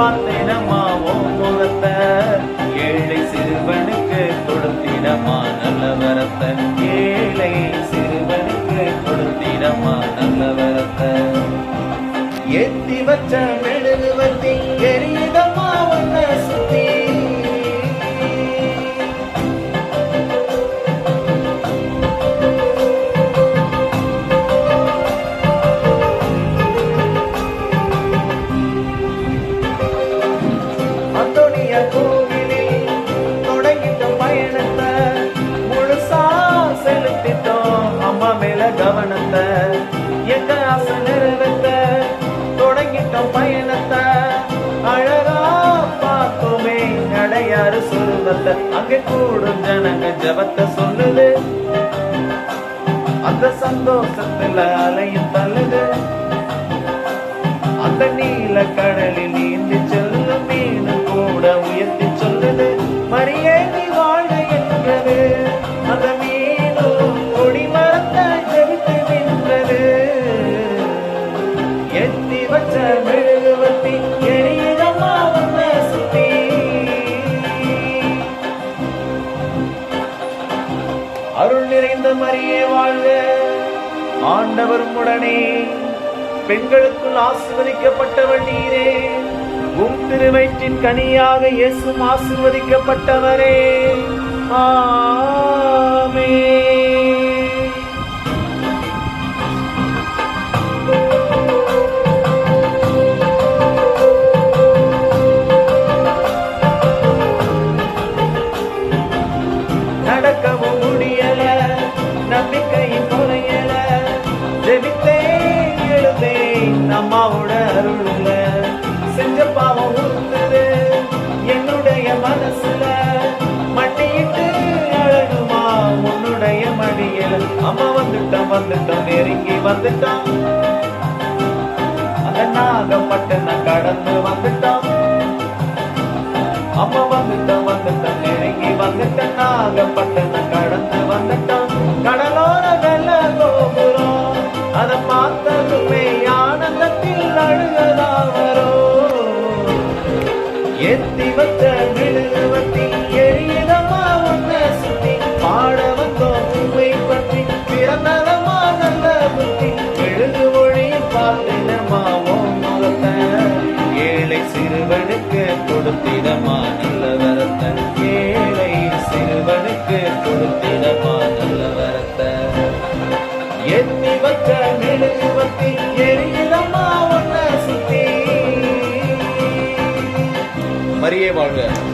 பார்த்தேனம்மா உன் முகத்தை. ஏழை சிறுவனுக்கு கொடுத்திடமா நல்ல வரத்தை. ஏழை சிறுவனுக்கு கொடுத்திடமா நல்ல வரத்தை. எத்தி வச்ச மெழுகுவத்தி எரியுதம்மா மேல கவனத்தை எங்க ஆசை நிறைவேற்ற தொடங்கிட்டோம் பயணத்தை. அழகா பார்த்தோமே அடையாறு சுருவத்தை அங்க கூடும் ஜனங்க ஜபத்தை சொல்லுது. அந்த சந்தோஷத்துல அலையும் தள்ளுது. அந்த நீல கடை அருள் நிறைந்த மரியே வாழ்க. ஆண்டவர் உடனே பெண்களுக்குள் ஆசிர்வதிக்கப்பட்டவள் நீரே. உம் திருவயிற்றின் கனியாக இயேசும் ஆசிர்வதிக்கப்பட்டவரே. ஆ ஜெபித்தேன் எழுதேன் அம்மாவோட அருள்ல செஞ்ச பாவம் உறுத்துது. என்னுடைய மனசுல மண்டியிட்டு அழகுமா? உன்னுடைய மடியில் அம்மா வந்துட்டான் வந்துட்டான் நெருங்கி வந்துட்டான். அந்த நான் கடந்து வந்துட்டான். அம்மா வந்துட்டான் வந்துட்டான் நெருங்கி வந்துட்டான். நாகப்பட்டு நான் கடந்து வந்துட்டான். எத்தி வந்த மெழுகுவத்தி எரியதமா ஒன்ன சுத்தி. பாட வந்தோம் உண்மை பற்றி பிறந்ததமா நல்ல புத்தி. மெழுகு மொழியில் பார்த்திடமா உன் முகத்தை ஏழை சிறுவனுக்கு கொடுத்திடமா நல்ல வரத்தன் ஏழை சிறுவனுக்கு கொடுத்திடமா ஒன்ன சுத்தி மரியே வாழ்க